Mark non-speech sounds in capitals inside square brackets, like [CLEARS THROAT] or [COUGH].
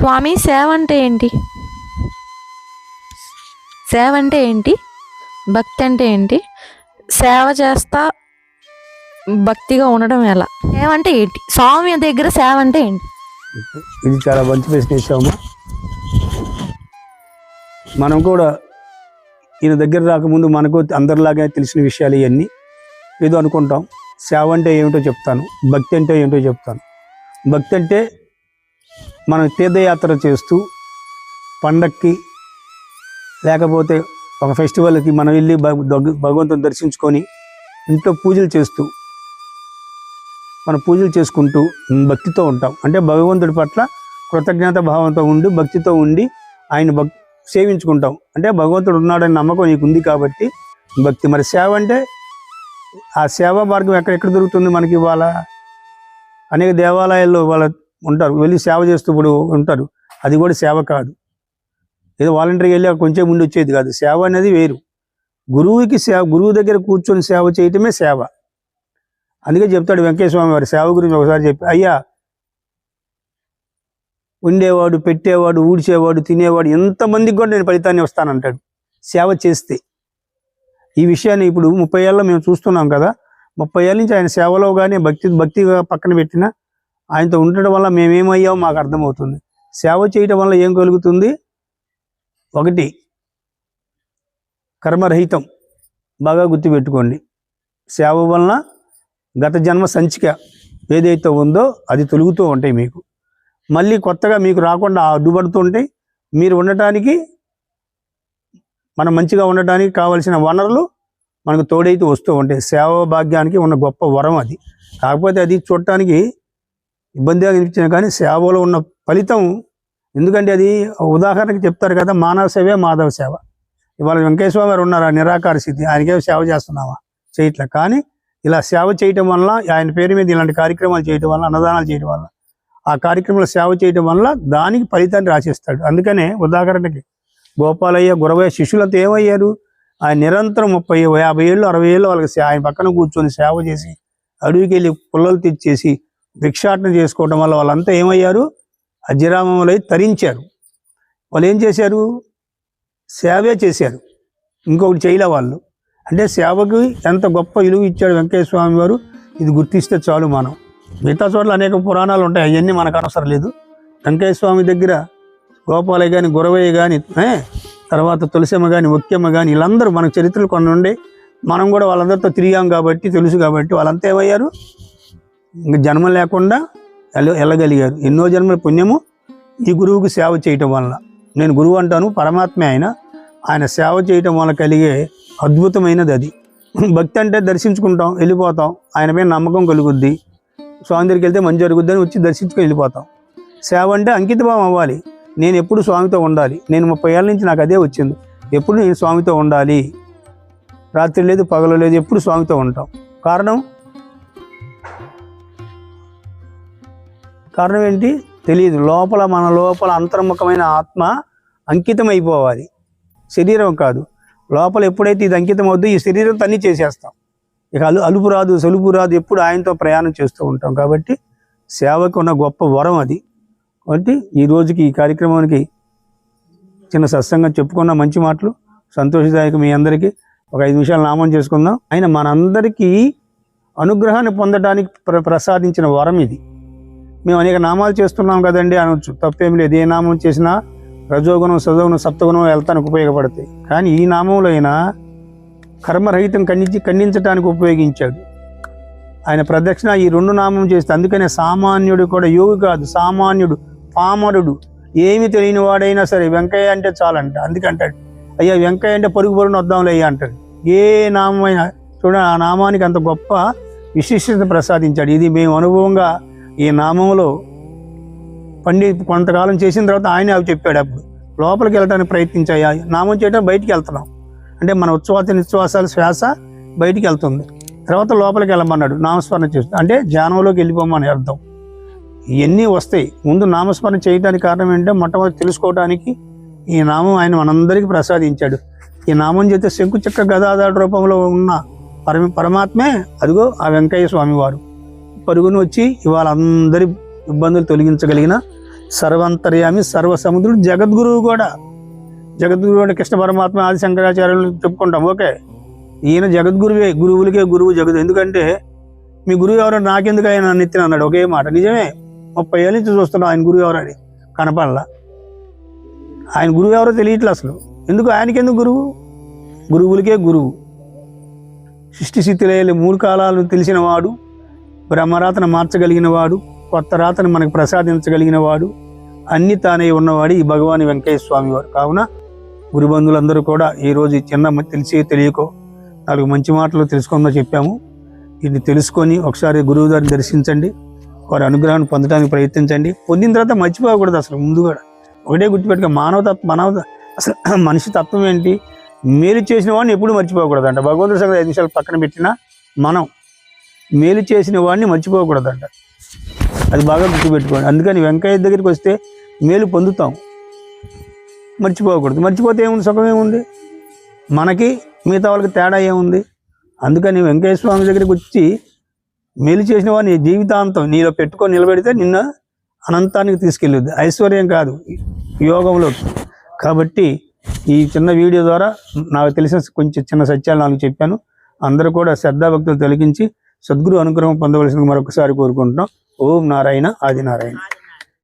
స్వామి సేవ అంటే ఏంటి? సేవ అంటే ఏంటి? భక్తి అంటే ఏంటి? సేవ చేస్తా భక్తిగా ఉండడం ఎలా? సేవ అంటే ఏంటి? స్వామి దగ్గర సేవ అంటే ఏంటి? ఇది చాలా మంచి ప్రశ్న మనం కూడా ఈయన దగ్గర రాకముందు మనకు అందరిలాగా తెలిసిన విషయాలు ఇవన్నీ ఏదో అనుకుంటాం. సేవ అంటే ఏమిటో చెప్తాను. భక్తి అంటే ఏమిటో చెప్తాను. భక్తి అంటే మనం తీర్థయాత్ర చేస్తూ పండక్కి లేకపోతే ఒక ఫెస్టివల్కి మనం వెళ్ళి భగవంతుని దర్శించుకొని ఇంట్లో పూజలు చేస్తూ మనం పూజలు చేసుకుంటూ భక్తితో ఉంటాం. అంటే భగవంతుడి పట్ల కృతజ్ఞత భావంతో ఉండి భక్తితో ఉండి ఆయన భక్ సేవించుకుంటాం. అంటే భగవంతుడు ఉన్నాడని నమ్మకం నీకు ఉంది కాబట్టి భక్తి. మరి సేవ అంటే ఆ సేవా మార్గం ఎక్కడెక్కడ దొరుకుతుంది మనకి ఇవాళ? అనేక దేవాలయాల్లో వాళ్ళ ఉంటారు. వెళ్ళి సేవ చేస్తూ ఇప్పుడు ఉంటారు. అది కూడా సేవ కాదు. ఏదో వాలంటీర్గా వెళ్ళి కొంచెం ముందు వచ్చేది కాదు. సేవ అనేది వేరు. గురువుకి సేవ గురువు దగ్గర కూర్చొని సేవ చేయటమే సేవ. అందుకే చెప్తాడు వెంకటేశ్వామి వారి సేవ గురించి ఒకసారి చెప్పి అయ్యా ఉండేవాడు పెట్టేవాడు ఊడ్చేవాడు తినేవాడు ఎంతమందికి కూడా నేను ఫలితాన్ని వస్తానంటాడు సేవ చేస్తే. ఈ విషయాన్ని ఇప్పుడు ముప్పై ఏళ్ళ మేము చూస్తున్నాం కదా. ముప్పై ఏళ్ళ నుంచి ఆయన సేవలో కానీ భక్తి భక్తిగా పక్కన పెట్టిన ఆయనతో ఉండటం వల్ల మేమేమయ్యామో మాకు అర్థమవుతుంది. సేవ చేయటం వల్ల ఏం కలుగుతుంది? ఒకటి కర్మరహితం. బాగా గుర్తుపెట్టుకోండి. సేవ వలన గత జన్మ సంచిక ఏదైతే ఉందో అది తొలుగుతూ ఉంటాయి మీకు. మళ్ళీ కొత్తగా మీకు రాకుండా అడ్డుపడుతుంటే మీరు ఉండటానికి మనం మంచిగా ఉండటానికి కావలసిన వనరులు మనకు తోడైతే వస్తూ ఉంటాయి. సేవ భాగ్యానికి ఉన్న గొప్ప వరం అది. కాకపోతే అది చూడటానికి ఇబ్బందిగా అనిపించినా కానీ సేవలో ఉన్న ఫలితం ఎందుకంటే అది ఉదాహరణకి చెప్తారు కదా మానవ సేవే మాధవ సేవ. ఇవాళ వెంకటేశ్వర గారు ఉన్నారు ఆ నిరాకార స్థితి ఆయనకే సేవ చేస్తున్నావా? చేయట్లే. కానీ ఇలా సేవ చేయటం వల్ల ఆయన పేరు మీద ఇలాంటి కార్యక్రమాలు చేయటం వల్ల అన్నదానాలు చేయటం వల్ల ఆ కార్యక్రమంలో సేవ చేయటం వల్ల దానికి ఫలితాన్ని రాసిస్తాడు. అందుకనే ఉదాహరణకి గోపాలయ్య గురవయ్య శిష్యులతో ఏమయ్యారు? ఆయన నిరంతరం ముప్పై యాభై ఏళ్ళు అరవై ఏళ్ళు వాళ్ళకి ఆయన పక్కన కూర్చొని సేవ చేసి అడవికి వెళ్ళి పుల్లలు తెచ్చేసి భిక్షాటన చేసుకోవడం వల్ల వాళ్ళంతా ఏమయ్యారు? అజరామములై తరించారు. వాళ్ళు ఏం చేశారు? సేవే చేశారు. ఇంకొకటి చేయలే వాళ్ళు. అంటే సేవకి ఎంత గొప్ప విలువ ఇచ్చాడు వెంకయ్య స్వామి వారు ఇది గుర్తిస్తే చాలు మనం. మిగతా చోట్ల అనేక పురాణాలు ఉంటాయి అవన్నీ మనకు అవసరం లేదు. వెంకయ్య స్వామి దగ్గర గోపాలయ్య కానీ గురవయ్య కానీ తర్వాత తులసమ్మ కానీ ఒక్కెమ్మ కానీ వీళ్ళందరూ మన చరిత్రలు కొన్ని ఉండే. మనం కూడా వాళ్ళందరితో తిరిగాం కాబట్టి తెలుసు కాబట్టి వాళ్ళంతా ఏమయ్యారు? ఇంక జన్మ లేకుండా వెళ్ళ వెళ్ళగలిగారు ఎన్నో జన్మల పుణ్యము ఈ గురువుకి సేవ చేయటం వలన. నేను గురువు అంటాను పరమాత్మే ఆయన. ఆయన సేవ చేయటం వల్ల కలిగే అద్భుతమైనది అది. భక్తి అంటే దర్శించుకుంటాం వెళ్ళిపోతాం. ఆయన మీద నమ్మకం కలుగుద్ది. స్వామి దగ్గరికి వెళ్తే మంచి జరుగుద్ది అని వచ్చి దర్శించుకొని వెళ్ళిపోతాం. సేవ అంటే అంకితభావం అవ్వాలి. నేను ఎప్పుడు స్వామితో ఉండాలి. నేను ముప్పై ఏళ్ళ నుంచి నాకు అదే వచ్చింది. ఎప్పుడు నేను స్వామితో ఉండాలి? రాత్రి లేదు పగలు లేదు ఎప్పుడు స్వామితో ఉంటాం. కారణం? కారణం ఏంటి? తెలియదు లోపల మన లోపల అంతర్ముఖమైన ఆత్మ అంకితం అయిపోవాలి శరీరం కాదు. లోపల ఎప్పుడైతే ఇది అంకితం అవుద్దో ఈ శరీరం తన్ని చేసేస్తాం. ఇక అలు అలుపు రాదు సలుపు రాదు ఎప్పుడు ఆయనతో ప్రయాణం చేస్తూ ఉంటాం. కాబట్టి సేవకు ఉన్న గొప్ప వరం అది. కాబట్టి ఈ రోజుకి ఈ కార్యక్రమానికి చిన్న సత్సంగం చెప్పుకున్న మంచి మాటలు సంతోషదాయకం మీ అందరికీ. ఒక ఐదు నిమిషాలు నామం చేసుకుందాం. ఆయన మనందరికీ అనుగ్రహాన్ని పొందడానికి ప్ర ప్రసాదించిన వరం ఇది. మేము అనేక నామాలు చేస్తున్నాం కదండి అనొచ్చు. తప్పేం లేదు. ఏ నామం చేసినా రజోగుణం సజోగుణం సప్తగుణం వెళ్తానికి ఉపయోగపడతాయి. కానీ ఈ నామంలో అయినా కర్మరహితం ఖండించి ఖండించడానికి ఉపయోగించాడు. ఆయన ప్రదక్షిణ ఈ రెండు నామం చేస్తే అందుకనే సామాన్యుడు కూడా యోగి కాదు సామాన్యుడు పామరుడు. ఏమి తెలియని వాడైనా సరే వెంకయ్య అంటే చాలంట. అందుకంటాడు అయ్యా వెంకయ్య అంటే పరుగు పరుగున వద్దాంలే అయ్యా అంటాడు. ఏ నామైనా చూడండి ఆ నామానికి అంత గొప్ప విశిష్టత ప్రసాదించాడు. ఇది మేము అనుభవంగా ఈ నామంలో పండి కొంతకాలం చేసిన తర్వాత ఆయన అవి చెప్పాడు అప్పుడు లోపలికి వెళ్ళడానికి ప్రయత్నించాయా. నామం చేయడం బయటికి వెళ్తున్నాం. అంటే మన ఉచ్ఛ్వాస నిశ్వాసాల శ్వాస బయటికి వెళ్తుంది. తర్వాత లోపలికి వెళ్ళమన్నాడు నామస్మరణ చేస్తుంది అంటే ధ్యానంలోకి వెళ్ళిపోమని అర్థం. ఇవన్నీ వస్తాయి. ముందు నామస్మరణ చేయడానికి కారణం ఏంటంటే మొట్టమొదటి తెలుసుకోవడానికి ఈ నామం ఆయన మనందరికీ ప్రసాదించాడు. ఈ నామం చేస్తే శంకు చక్ర గదాధార రూపంలో ఉన్న పరమ పరమాత్మే అదిగో ఆ వెంకయ్య స్వామివారు. పరుగును వచ్చి ఇవాళ అందరి ఇబ్బందులు తొలగించగలిగిన సర్వంతర్యామి సర్వసముద్రుడు జగద్గురువు కూడా. జగద్గురువు కూడా కృష్ణ పరమాత్మ ఆది శంకరాచార్యులు చెప్పుకుంటాం. ఓకే. ఈయన జగద్గురువే గురువులకే గురువు జగదు. ఎందుకంటే మీ గురువు ఎవరో నాకెందుకు ఆయన నన్ను అన్నాడు? ఒకే మాట. నిజమే. ముప్పై ఏళ్ళ నుంచి చూస్తున్నాం ఆయన గురువు ఎవరని కనపడలా. ఆయన గురువు ఎవరో తెలియట్లే అసలు. ఎందుకు? ఆయనకెందుకు గురువు? గురువులకే గురువు. సృష్టి స్థితిలో మూడు కాలాలు తెలిసిన వాడు బ్రహ్మరాతను మార్చగలిగిన వాడు కొత్త రాతను మనకు ప్రసాదించగలిగిన వాడు అన్ని తానే ఉన్నవాడు ఈ భగవాని వెంకయ్య స్వామి వారు. కావున గురుబంధువులందరూ కూడా ఈరోజు చిన్న తెలిసి తెలియకో నాలుగు మంచి మాటలు తెలుసుకుందో చెప్పాము. ఇది తెలుసుకొని ఒకసారి గురువు గారిని దర్శించండి వారి అనుగ్రహాన్ని పొందడానికి ప్రయత్నించండి. పొందిన తర్వాత మర్చిపోకూడదు అసలు ముందు కూడా ఒకటే గుర్తుపెట్టుకో మానవ మానవ అసలు [CLEARS THROAT] మనిషి తత్వం ఏంటి? మేలు చేసిన వాడిని ఎప్పుడు మర్చిపోకూడదంట. భగవంతుడి సంగతి ఐదు నిమిషాలు పక్కన పెట్టినా మనం మేలు చేసిన వాడిని మర్చిపోకూడదంట. అది బాగా గుర్తుపెట్టుకోండి. అందుకని వెంకయ్య దగ్గరికి వస్తే మేలు పొందుతాం. మర్చిపోకూడదు. మర్చిపోతే ఏముంది? సుఖం ఏముంది? మనకి మిగతా వాళ్ళకి తేడా ఏముంది? అందుకని వెంకయ్య స్వామి దగ్గరికి వచ్చి మేలు చేసిన వాడిని జీవితాంతం నీలో పెట్టుకొని నిలబెడితే నిన్న అనంతానికి తీసుకెళ్ళేది. ఐశ్వర్యం కాదు యోగంలోకి. కాబట్టి ఈ చిన్న వీడియో ద్వారా నాకు తెలిసిన కొంచెం చిన్న సత్యాలు నాకు చెప్పాను. అందరూ కూడా శ్రద్ధాభక్తులు తొలగించి సద్గురు అనుగ్రహం పొందవలసిన మరొకసారి కోరుకుంటున్నాం. ఓం నారాయణ ఆది నారాయణ